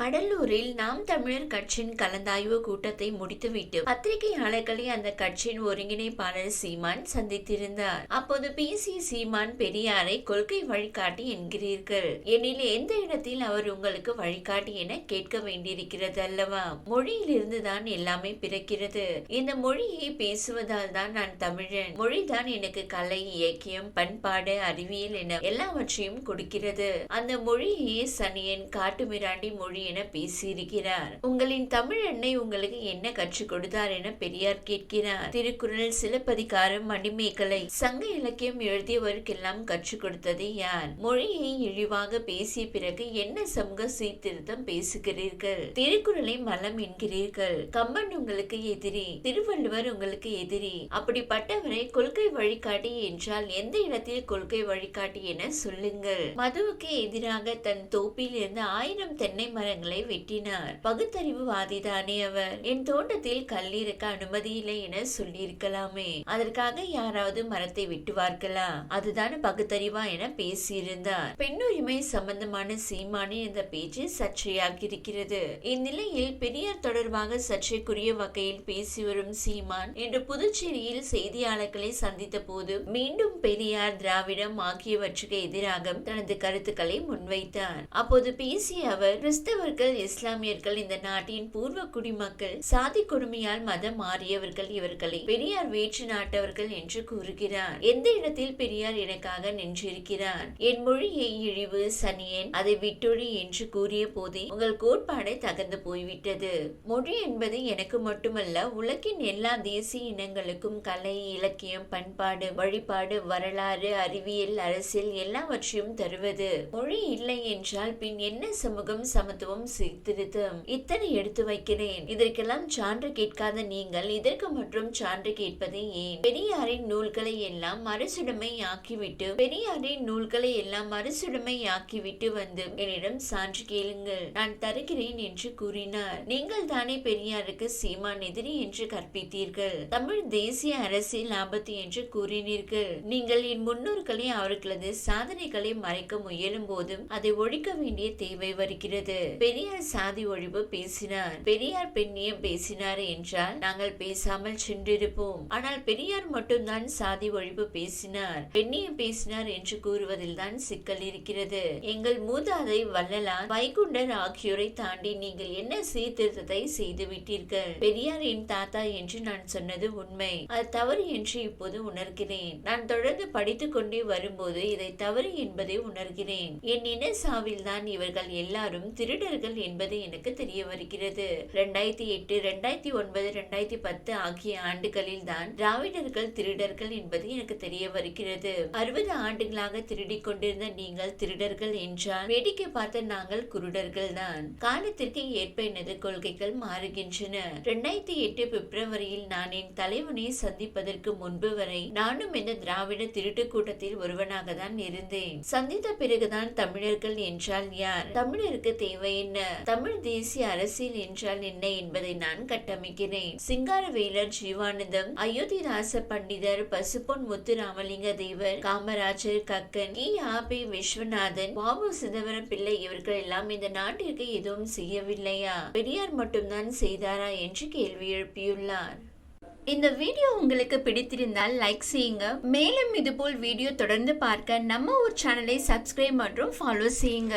கடலூரில் நாம் தமிழர் கட்சியின் கலந்தாய்வு கூட்டத்தை முடித்துவிட்டு பத்திரிகையாளர்களை அந்த கட்சியின் ஒருங்கிணைப்பாளர் சீமான் சந்தித்திருந்தார். அப்போது பேசிய சீமான் பெரியாரை கொள்கை வழிகாட்டி என்கிறீர்கள். எனில் எந்த இடத்தில் அவர் உங்களுக்கு வழிகாட்டி என கேட்க வேண்டியிருக்கிறது அல்லவா? மொழியிலிருந்து தான் எல்லாமே பிறக்கிறது. இந்த மொழியை பேசுவதால் தான் நான் தமிழன். மொழிதான் எனக்கு கலை இயக்கியம் பண்பாடு அறிவியல் என எல்லாவற்றையும் கொடுக்கிறது. அந்த மொழியே சனியன் காட்டுமிராண்டி மொழி என பேசியிருக்கிறார். உங்களின் தமிழ் அன்னை உங்களுக்கு என்ன கற்றுக் கொடுத்தார் என பெரியார் கேட்கிறார். திருக்குறள் சிலப்பதிகாரம் மணிமேகலை சங்க இலக்கியம் எழுதியவருக்கெல்லாம் கற்றுக் கொடுத்தது யார்? மொழியை இழிவாக பேசிய பிறகு என்ன சமூக சீர்திருத்தம் பேசுகிறீர்கள்? திருக்குறளை மலம் என்கிறீர்கள். கம்பன் உங்களுக்கு எதிரி திருவள்ளுவர் உங்களுக்கு எதிரி. அப்படிப்பட்டவரை கொள்கை வழிகாட்டி என்றால் எந்த இடத்தில் கொள்கை வழிகாட்டி என சொல்லுங்கள். மதுவுக்கு எதிராக தன் தோப்பில் இருந்து ஆயிரம் தென்னை மரங்கள் வெட்டினார். பகுத்தறிவுவாதிதானே அவர். என் தோட்டத்தில் கல் இருக்க அனுமதி இல்லை என சொல்லியிருக்கலாமே. அதற்காக யாராவது மரத்தை வெட்டுவார்களா? அதுதான் பகுத்தறிவா என பேசியிருந்தார். பெண்ணுரிமை சம்பந்தமான சீமானின் இந்த பேச்சு சர்ச்சையாக இருக்கிறது இந்நிலையில் பெரியார் தொடர்பாக சர்ச்சைக்குரிய வகையில் பேசி வரும் சீமான் இன்று புதுச்சேரியில் செய்தியாளர்களை சந்தித்த போது மீண்டும் பெரியார் திராவிடம் ஆகியவற்றுக்கு எதிராக தனது கருத்துக்களை முன்வைத்தார். அப்போது பேசிய அவர் கிறிஸ்தவ கிறிஸ்தவர்கள் இஸ்லாமியர்கள் இந்த நாட்டின் பூர்வ குடிமக்கள் சாதி கொடுமையால் மதம் மாறியவர்கள் இவர்களை பெரியார் வேற்று நாட்டவர்கள் என்று கூறுகிறார். எந்த இடத்தில் பெரியார் எனக்காக நின்றிருக்கிறார்? என் மொழியை இழிவு சனியன் அதை விட்டொழி என்று கூறிய போதே உங்கள் கோட்பாடை தகர்ந்து போய்விட்டது. மொழி என்பது எனக்கு மட்டுமல்ல உலகின் எல்லா தேசிய இனங்களுக்கும் கலை இலக்கியம் பண்பாடு வழிபாடு வரலாறு அறிவியல் அரசியல் எல்லாவற்றையும் தருவது. மொழி இல்லை என்றால் பின் என்ன சமூகம் சமத்துவம் சீர்திருத்தம் இத்தனை எடுத்து வைக்கிறேன். இதற்கெல்லாம் சான்று கேட்காத நீங்கள் இதற்கு மற்றும் சான்று கேட்பது ஏன்? பெரியாரின் நூல்களை எல்லாம் மறுசுடுமை ஆக்கிவிட்டு பெரியாரின் நூல்களை எல்லாம் மறுசுடுமை ஆக்கிவிட்டு வந்து என்னிடம் சான்று கேளுங்கள். நான் தருகிறேன் என்று கூறினார். நீங்கள் தானே பெரியாருக்கு சீமான் எதிரி என்று கற்பித்தீர்கள். தமிழ் தேசிய அரசியல் ஆபத்து என்று கூறினீர்கள். நீங்கள் என் முன்னோர்களை அவர்களது சாதனைகளை மறைக்க முயலும் போதும் அதை ஒழிக்க வேண்டிய தேவை வருகிறது. பெரியார் சாதி ஒழிப்பு பேசினார். பெரியார் பெண்ணியம் பேசினார் என்றால் நாங்கள் பேசாமல் சென்றிருப்போம். ஆனால் பெரியார் மட்டும்தான் சாதி ஒழிப்பு பேசினார். பெண்ணியம் பேசினார் என்று கூறுவதில் தான் சிக்கல் இருக்கிறது. எங்கள் மூதாதை வள்ளலார் வைகுண்டர் ஆகியோரை தாண்டி நீங்கள் என்ன சீர்திருத்தத்தை செய்து விட்டீர்கள் பெரியார் என் தாத்தா என்று நான் சொன்னது உண்மை. அது தவறு என்று இப்போது உணர்கிறேன். நான் தொடர்ந்து படித்துக் கொண்டே வரும்போது இதை தவறு என்பதை உணர்கிறேன். என் இன சாவில் தான் இவர்கள் எல்லாரும் திருடர்கள் என்பது எனக்கு தெரிய வருகிறது. ரெண்டாயிரத்தி எட்டு ரெண்டாயிரத்தி ஒன்பது ரெண்டாயிரத்தி பத்து ஆகிய ஆண்டுகளில் தான் திராவிடர்கள் திருடர்கள் என்பது எனக்கு தெரிய வருகிறது. அறுபது ஆண்டுகளாக திருடிக் கொண்டிருந்த நீங்கள் திருடர்கள் என்றால் வேடிக்கை பார்த்த நாங்கள் குருடர்கள் தான். காலத்திற்கு ஏற்ப எனது கொள்கைகள் மாறுகின்றன. ரெண்டாயிரத்தி எட்டு பிப்ரவரியில் நான் என் தலைவனை சந்திப்பதற்கு முன்பு வரை நானும் இந்த திராவிட திருட்டு கூட்டத்தில் ஒருவனாக தான் இருந்தேன். சந்தித்த பிறகுதான் தமிழர்கள் என்றால் யார்? தமிழருக்கு தேவை என்ன? தமிழ் தேசிய அரசியல் என்றால் என்ன என்பதை நான் கட்டமைக்கிறேன். சிங்காரவேலர் ஜீவானந்தம் அயோத்திதாச பண்டிதர் பசுபொன் முத்துராமலிங்க தேவர் காமராஜர் கக்கன் கி. ஆபி விஸ்வநாதன் பாபு சிதம்பரம் பிள்ளை இவர்கள் எல்லாம் இந்த நாட்டிற்கு எதுவும் செய்யவில்லையா? பெரியார் மட்டும்தான் செய்தாரா என்று கேள்வி எழுப்பியுள்ளார். இந்த வீடியோ உங்களுக்கு பிடித்திருந்தால் லைக் செய்யுங்க. மேலும் இதுபோல் வீடியோ தொடர்ந்து பார்க்க நம்ம ஒரு சேனலை சப்ஸ்கிரைப் மற்றும் ஃபாலோ செய்யுங்க.